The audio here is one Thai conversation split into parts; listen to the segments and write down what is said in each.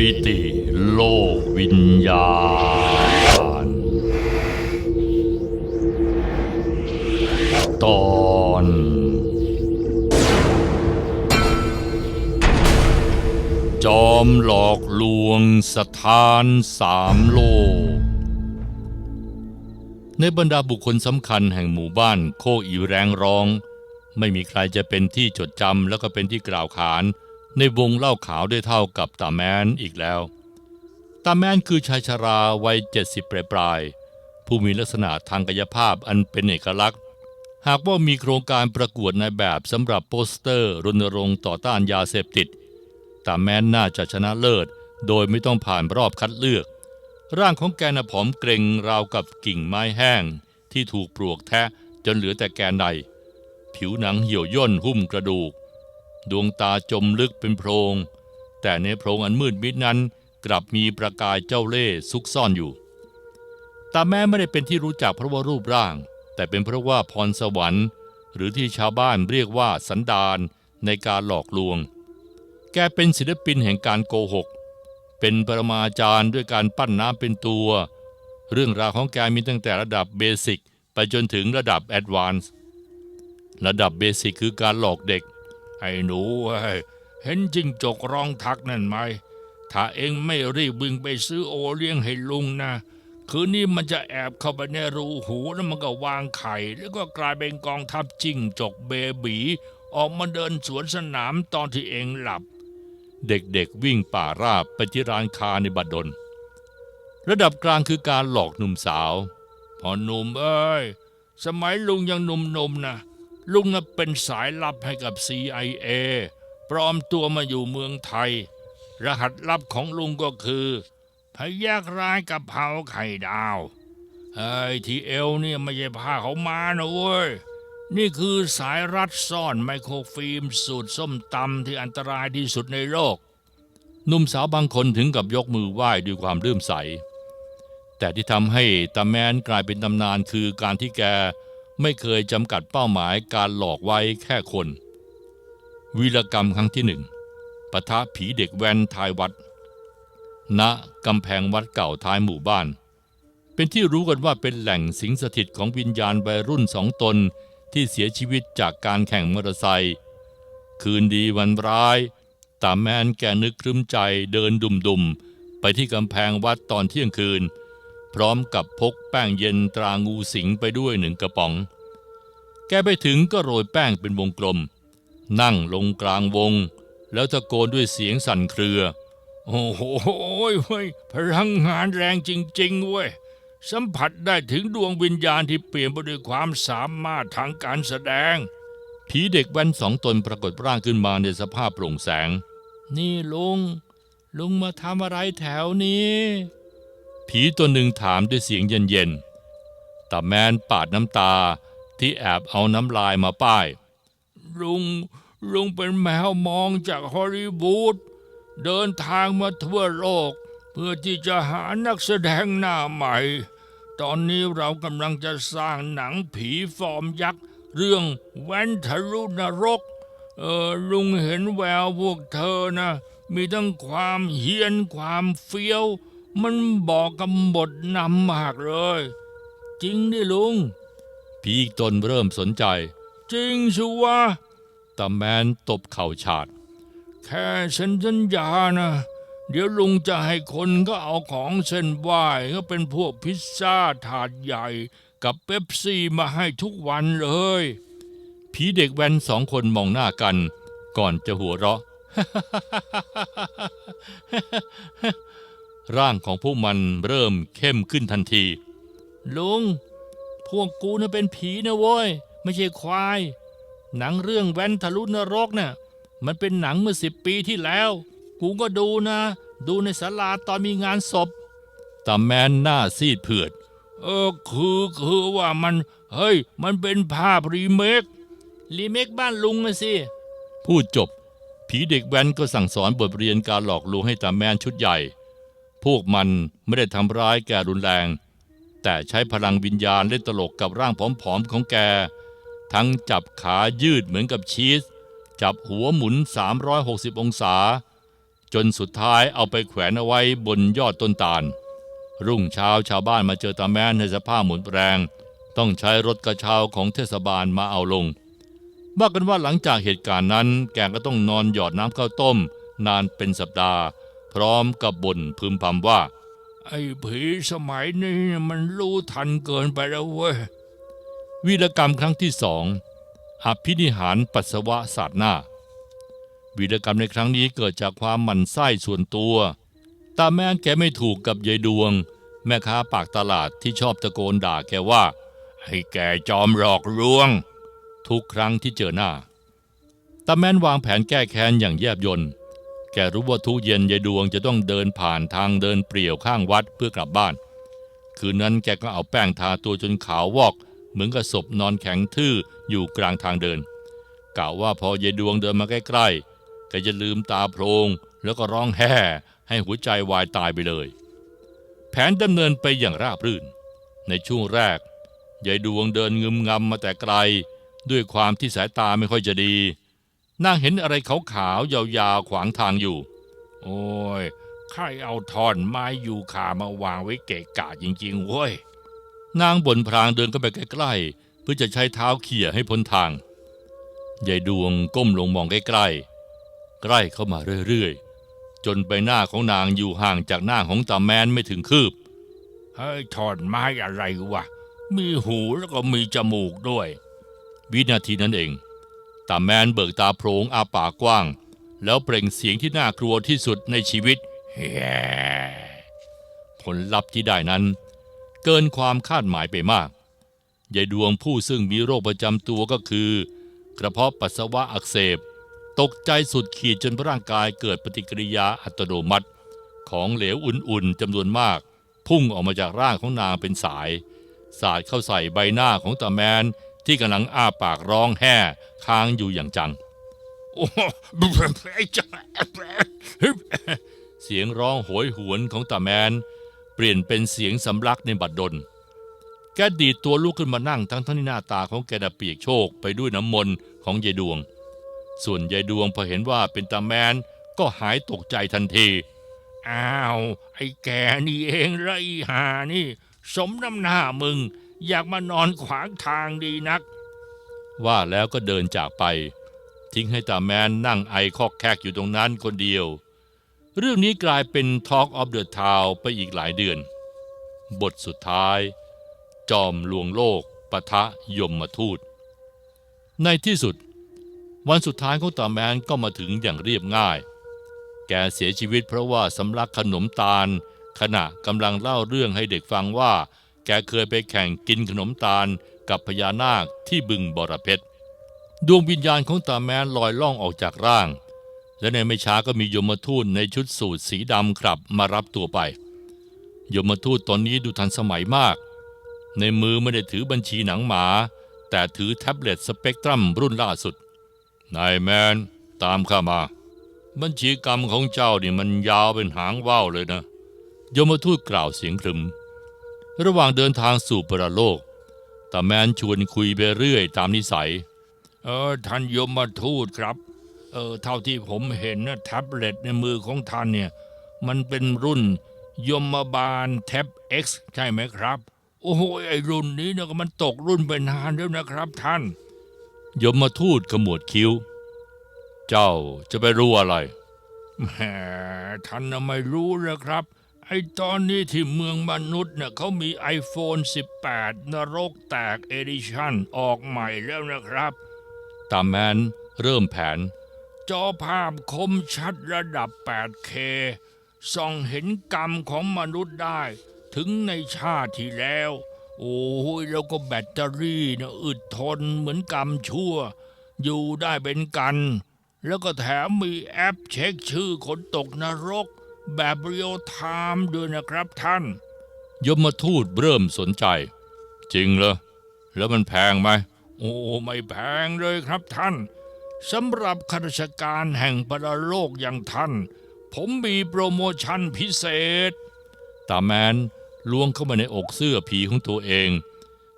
มิติโลกวิญญาณ ตอนจอมหลอกลวงสถานสามโลก ในบรรดาบุคคลสำคัญแห่งหมู่บ้านโคอีแรงร้อง ไม่มีใครจะเป็นที่จดจำแล้วก็เป็นที่กล่าวขาน ในวงเล่าขาวได้เท่ากับตาแมนอีกแล้ว ตาแมนคือชายชราวัยเจ็ดสิบปลายๆผู้มีลักษณะทางกายภาพอันเป็นเอกลักษณ์ หากว่ามีโครงการประกวดในแบบสำหรับโปสเตอร์รณรงค์ต่อต้านยาเสพติดตาแมนน่าจะชนะเลิศ โดยไม่ต้องผ่านรอบคัดเลือก ร่างของแกนผอมเกรงราวกับกิ่งไม้แห้ง ที่ถูกปลวกแทะจนเหลือแต่แกนใน ผิวหนังเหี่ยวย่นหุ้มกระดูก ดวงตาจมลึกเป็นโพรง แต่ในโพรงอันมืดมิดนั้นกลับมีประกายเจ้าเล่ห์ซุกซ่อนอยู่ ตาแม่ไม่ได้เป็นที่รู้จักเพราะว่ารูปร่าง แต่เป็นเพราะว่าพรสวรรค์ หรือที่ชาวบ้านเรียกว่าสันดานในการหลอกลวง แกเป็นศิลปินแห่งการโกหก เป็นปรมาจารย์ด้วยการปั้นน้ำเป็นตัว เรื่องราวของแกมีตั้งแต่ระดับเบสิกไปจนถึงระดับแอดวานซ์ ระดับเบสิกคือการหลอกเด็ก ไอ้หนูเอ้ยเห็นจิงจกร้องทักนั่นไหม ถ้าเองไม่รีบวิ่งไปซื้อโอเลี้ยงให้ลุงนะ คืนนี้มันจะแอบเข้าไปในรูหูแล้วมันก็วางไข่ แล้วก็กลายเป็นกองทัพจิ้งจกเบบีออกมาเดินสวนสนามตอนที่เองหลับ เด็กๆวิ่งป่าราบไปที่ร้านคาในบัดดล ระดับกลางคือการหลอกหนุ่มสาว พอหนุ่มเอ้ย สมัยลุงยังหนุ่มๆนะ ลุงน่ะเป็นสายลับให้กับ CIA ปลอมตัวมาอยู่เมืองไทย รหัสลับของลุงก็คือ พยักร้ายกับเผาไข่ดาวเฮ้ที่เอวเนี่ยไม่ใช่ผ้าเขามานะเว้ย นี่คือสายรัดซ่อนไมโครฟิล์มสูตรส้มตำที่อันตรายที่สุดในโลกหนุ่มสาวบางคนถึงกับยกมือไหว้ด้วยความเลื่อมใส แต่ที่ทำให้ตาแมนกลายเป็นตำนานคือการที่แก ไม่เคยจำกัดเป้าหมายการหลอกไว้แค่คน วีรกรรมครั้งที่หนึ่งปะทะผีเด็กแวนทายวัด ณกำแพงวัดเก่าท้ายหมู่บ้าน เป็นที่รู้กันว่าเป็นแหล่งสิงสถิตของวิญญาณวัยรุ่นสองตนที่เสียชีวิตจากการแข่งมอเตอร์ไซค์คืนดีวันร้ายตาแมนแกนึกครึ้มใจเดินดุมๆ ไปที่กำแพงวัดตอนเที่ยงคืน พร้อมกับพกแป้งเย็นตรางูสิงไปด้วยหนึ่งกระป๋อง แกไปถึงก็โรยแป้งเป็นวงกลม นั่งลงกลางวง แล้วตะโกนด้วยเสียงสั่นเครือ โอ้โหเว้ยพลังงานแรงจริง ๆ เว้ย สัมผัสได้ถึงดวงวิญญาณที่เปลี่ยนไปด้วยความสามารถทางการแสดง ผีเด็กแว้นสองตนปรากฏร่างขึ้นมาในสภาพโปร่งแสง นี่ลุง ลุงมาทำอะไรแถวนี้ ผีตัวหนึ่งถามด้วยเสียงเย็นๆตาแมนปาดน้ำตาที่แอบเอาน้ำลายมาป้าย ลุงลุงเป็นแมวมองจากฮอลลีวูดเดินทางมาทั่วโลก เพื่อที่จะหานักแสดงหน้าใหม่ ตอนนี้เรากำลังจะสร้างหนังผีฟอร์มยักษ์เรื่องแวนทะลุนรก เออลุงเห็นแววพวกเธอนะ มีทั้งความเฮี้ยนความเฟี้ยว มันบอกกำบทนำมากเลย จริงดิลุงผีอีกตนเริ่มสนใจ จริงชัวะตาแมนตบเข่าฉาด แค่ฉันสัญญานะ เดี๋ยวลุงจะให้คนก็เอาของเส้นไหว้ก็เป็นพวกพิซซ่าถาดใหญ่ กับเป๊ปซี่มาให้ทุกวันเลยผีเด็กแว้นสองคนมองหน้ากัน ก่อนจะหัวเราะ ร่างของพวกมันเริ่มเข้มขึ้นทันที ลุง พวกกูน่ะเป็นผีนะโว้ย ไม่ใช่ควาย หนังเรื่องแว้นทะลุนรกเนี่ยมันเป็นหนังเมื่อสิบปีที่แล้ว กูก็ดูนะ ดูในศาลาตอนมีงานศพตาแมนหน้าซีดเผือด เออคือคือว่ามัน เฮ้ย มันเป็นภาพรีเมค รีเมคบ้านลุงนะสิ พูดจบ ผีเด็กแว้นก็สั่งสอนบทเรียนการหลอกลวงให้ตาแมนชุดใหญ่ พวกมันไม่ได้ทำร้ายแกรุนแรง แต่ใช้พลังวิญญาณเล่นตลกกับร่างผอมๆของแก ทั้งจับขายืดเหมือนกับชีส จับหัวหมุน 360 องศา จนสุดท้ายเอาไปแขวนเอาไว้บนยอดต้นตาล รุ่งเช้าชาวบ้านมาเจอตาแมนในสภาพหมุนแรง ต้องใช้รถกระเช้าของเทศบาลมาเอาลงว่ากันว่าหลังจากเหตุการณ์นั้น แกก็ต้องนอนหยอดน้ำข้าวต้ม นานเป็นสัปดาห์ พร้อมกับบ่นพึมพำว่า ไอ้ผีสมัยนี้มันรู้ทันเกินไปแล้วเว้ยวีรกรรมครั้งที่สองอภินิหารปัสสาวะสาดหน้าวีรกรรมในครั้งนี้เกิดจากความหมั่นไส้ส่วนตัว ตาแม่แกไม่ถูกกับยายดวง แม่ค้าปากตลาดที่ชอบตะโกนด่าแกว่า ให้แกจอมหลอกลวง ทุกครั้งที่เจอหน้าตาแม่นวางแผนแก้แค้นอย่างแยบยล แกรู้ว่าทุกเย็นยายดวงจะต้องเดินผ่านทางเดินเปลี่ยวข้างวัดเพื่อกลับบ้าน คืนนั้นแกก็เอาแป้งทาตัวจนขาววอก เหมือนกับศพนอนแข็งทื่ออยู่กลางทางเดินกล่าวว่าพอยายดวงเดินมาใกล้ๆแกจะลืมตาโพลงแล้วก็ร้องแห่ให้หัวใจวายตายไปเลย แผนดำเนินไปอย่างราบรื่น ในช่วงแรกยายดวงเดินงึมงำมาแต่ไกล ด้วยความที่สายตาไม่ค่อยจะดี นางเห็นอะไรขาวๆยาวๆขวางทางอยู่ โอ้ยใครเอาท่อนไม้ยูคามาวางไว้เกะกะจริงๆเว้ย นางบ่นพรางเดินเข้าไปใกล้ๆ เพื่อจะใช้เท้าเขี่ยให้พ้นทาง ยายดวงก้มลงมองใกล้ๆ ใกล้เข้ามาเรื่อยๆ จนใบหน้าของนางอยู่ห่างจากหน้าของตาแมนไม่ถึงคืบ เฮ้ยถอนไม้อะไรวะ มีหูแล้วก็มีจมูกด้วย วินาทีนั้นเอง ตาแมนเบิกตาโพรงอาปากกว้าง แล้วเปล่งเสียงที่น่ากลัวที่สุดในชีวิตแฮ่ผลลัพธ์ที่ได้นั้น เกินความคาดหมายไปมากยายดวงผู้ซึ่งมีโรคประจำตัวก็คือ กระเพาะปัสสาวะอักเสบ ตกใจสุดขีดจนร่างกายเกิดปฏิกิริยาอัตโนมัติ ของเหลวอุ่นๆจำนวนมาก พุ่งออกมาจากร่างของนางเป็นสาย สาดเข้าใส่ใบหน้าของตาแมน ที่กำลังอ้าปากร้องแห่ค้างอยู่อย่างจัง โอ้ไอ้จ้าเสียงร้องโหยหวนของตาแมน เปลี่ยนเป็นเสียงสำลักในบัดดล แกดีดตัวลุกขึ้นมานั่งทั้งทั้งที่หน้าตาของแกน่ะเปียกโชกไปด้วยน้ำมนต์ของยายดวง ส่วนยายดวงพอเห็นว่าเป็นตาแมนก็หายตกใจทันที อ้าว ไอ้แกนี่เองละอีหานี่ สมน้ำหน้ามึง อยากมานอนขวางทางดีนัก ว่าแล้วก็เดินจากไป ทิ้งให้ตาแมนนั่งไอคอกแคกอยู่ตรงนั้นคนเดียว เรื่องนี้กลายเป็น Talk of the Town ไปอีกหลายเดือน บทสุดท้าย จอมลวงโลกปะทะยมมาทูต ในที่สุด วันสุดท้ายของตาแมนก็มาถึงอย่างเรียบง่าย แกเสียชีวิตเพราะว่าสำลักขนมตาล ขณะกำลังเล่าเรื่องให้เด็กฟังว่า กเคยไปแข่งกินขนมตาลกับพญานาคที่บึงบรเพชรดวงวิญญาณของตาแมนลอยล่องออกจากร่าง และในไม่ช้าก็มียมทูตในชุดสูทสีดำครับมารับตัวไป ยมทูตตอนนี้ดูทันสมัยมาก ในมือไม่ได้ถือบัญชีหนังหมา แต่ถือแท็บเล็ตสเปกตรัมรุ่นล่าสุด นายแมนตามข้ามา บัญชีกรรมของเจ้านี่มันยาวเป็นหางว่าวเลยนะ ยมทูตกล่าวเสียงครึม ระหว่างเดินทางสู่ปรโลก ตาแมนชวนคุยไปเรื่อยตามนิสัย เออท่านยมทูตครับ เออเท่าที่ผมเห็นนะแท็บเล็ตในมือของท่านเนี่ย มันเป็นรุ่นยมบาลแท็บ X ใช่ไหมครับ โอ้โหไอรุ่นนี้เนี่ยก็มันตกรุ่นไปนานแล้วนะครับท่าน ยมทูตขมวดคิ้ว เจ้าจะไปรู้อะไรแหมท่านน่ะไม่รู้เลยครับ ไอตอนนี้ที่เมืองมนุษย์เนี่ยเขามี iPhone 18 นรกแตกเอดิชั่นออกใหม่แล้วนะครับตามแมนเริ่มแผน จอภาพคมชัดระดับ 8K ส่องเห็นกรรมของมนุษย์ได้ ถึงในชาติที่แล้ว โอ้ยแล้วก็แบตเตอรี่นะอึดทนเหมือนกรรมชั่ว อยู่ได้เป็นกัน แล้วก็แถมมีแอปเช็คชื่อคนตกนรก แบบเรียลไทม์ด้วยนะครับท่าน ยมทูตเริ่มสนใจ จริงเหรอแล้วมันแพงไหม โอ้ไม่แพงเลยครับท่านสำหรับข้าราชการแห่งปรโลกอย่างท่าน ผมมีโปรโมชั่นพิเศษ ตาแมนล้วงเข้ามาในอกเสื้อผีของตัวเอง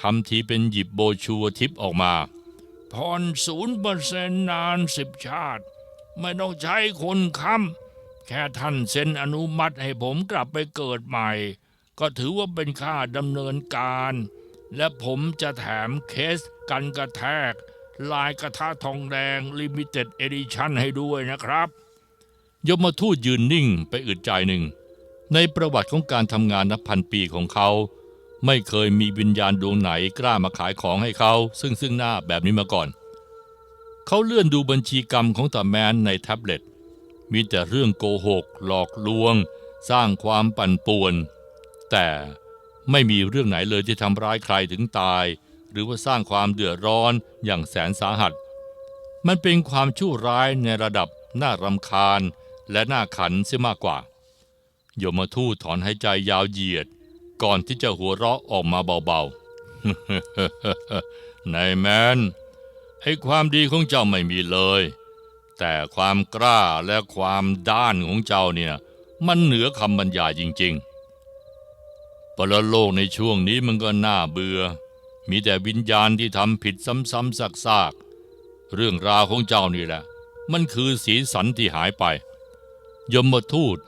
ทำทีเป็นหยิบโบชัวทิปออกมาผ่อนศูนย์เปอร์เซ็นต์นานสิบชาติ ไม่ต้องใช้คนค้ำ แค่ท่านเซ็นอนุมัติให้ผมกลับไปเกิดใหม่ ก็ถือว่าเป็นค่าดำเนินการ และผมจะแถมเคสกันกระแทก ลายกระทะทองแดงลิมิเต็ดเอดิชั่นให้ด้วยนะครับ ยมทูตยืนนิ่งไปอึดใจหนึ่ง ในประวัติของการทำงานนับพันปีของเขา ไม่เคยมีวิญญาณดวงไหนกล้ามาขายของให้เขา ซึ่งซึ่งหน้าแบบนี้มาก่อน เขาเลื่อนดูบัญชีกรรมของตาแมนในแท็บเล็ต มีแต่เรื่องโกหก หลอกลวง สร้างความปั่นป่วน แต่ไม่มีเรื่องไหนเลยที่ทำร้ายใครถึงตาย หรือว่าสร้างความเดือดร้อนอย่างแสนสาหัส มันเป็นความชั่วร้ายในระดับน่ารำคาญและน่าขันเสียมากกว่า โยมทูตถอนหายใจยาวเหยียด ก่อนที่จะหัวเราะออกมาเบาๆนายแมนไอ้ความดีของเจ้าไม่มีเลย แต่ความกล้าและความด้านของเจ้าเนี่ยมันเหนือคำบรรยายจริง ๆ ปรโลกในช่วงนี้มันก็น่าเบื่อ มีแต่วิญญาณที่ทำผิดซ้ำๆซากๆ เรื่องราวของเจ้านี่แหละ มันคือสีสันที่หายไป ยมทูต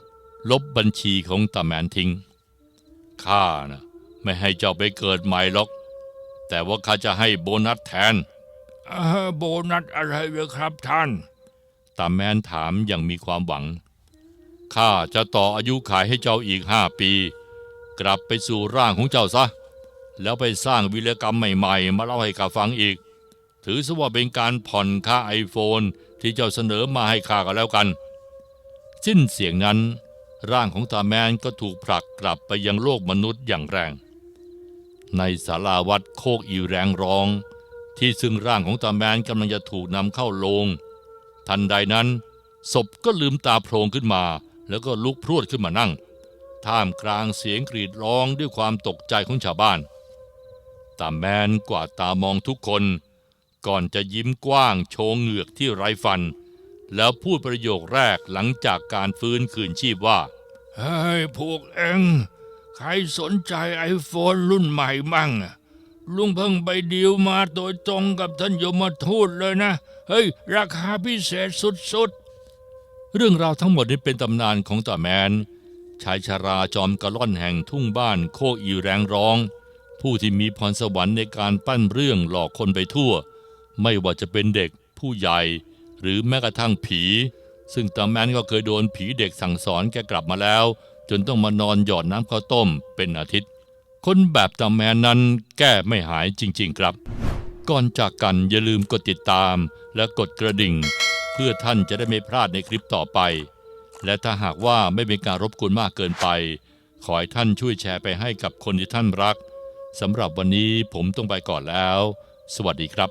ลบบัญชีของตาแมนทิ้ง ข้านะไม่ให้เจ้าไปเกิดใหม่หรอก แต่ว่าข้าจะให้โบนัสแทนโบนัสอะไรเหรอครับท่าน ตาแมนถามอย่างมีความหวัง ข้าจะต่ออายุขายให้เจ้าอีกห้าปี กลับไปสู่ร่างของเจ้าซะ แล้วไปสร้างวิรกรรมใหม่ๆ มาเล่าให้ข้าฟังอีก ถือซะว่าเป็นการผ่อนค่าไอโฟนที่เจ้าเสนอมาให้ข้าก็แล้วกัน สิ้นเสียงนั้นร่างของตาแมนก็ถูกผลักกลับไปยังโลกมนุษย์อย่างแรง ในศาลาวัดโคกอีแรงร้อง ที่ซึ่งร่างของตาแมนกำลังจะถูกนำเข้าโลง ทันใดนั้นศพก็ลืมตาโพลงขึ้นมา แล้วก็ลุกพรวดขึ้นมานั่ง ท่ามกลางเสียงกรีดร้องด้วยความตกใจของชาวบ้าน ตาแมนกวาดตามองทุกคน ก่อนจะยิ้มกว้างโชว์เหงือกที่ไร้ฟัน แล้วพูดประโยคแรกหลังจากการฟื้นคืนชีพว่าเฮ้ยพวกเอ็งใครสนใจไอโฟนรุ่นใหม่มั่งลุงเพิ่งไปดีลมาโดยตรงกับท่านยมทูตเลยนะ เฮ้ย ราคาพิเศษสุดๆ เรื่องราวทั้งหมดนี้เป็นตำนานของตาแมน ชายชาราจอมกระล่อนแห่งทุ่งบ้านโคกอีแรงร้อง ผู้ที่มีพรสวรรค์ในการปั้นเรื่องหลอกคนไปทั่ว ไม่ว่าจะเป็นเด็กผู้ใหญ่ หรือแม้กระทั่งผี ซึ่งตาแมนก็เคยโดนผีเด็กสั่งสอนแกกลับมาแล้ว จนต้องมานอนหยอดน้ำข้าวต้มเป็นอาทิตย์ คนแบบตาแมนนั้นแก้ไม่หายจริง ๆ ครับ ก่อนจากกันอย่าลืมกดติดตามและกดกระดิ่ง เพื่อท่านจะได้ไม่พลาดในคลิปต่อไป และถ้าหากว่าไม่เป็นการรบกวนมากเกินไป ขอให้ท่านช่วยแชร์ไปให้กับคนที่ท่านรักสำหรับวันนี้ผมต้องไปก่อนแล้ว สวัสดีครับ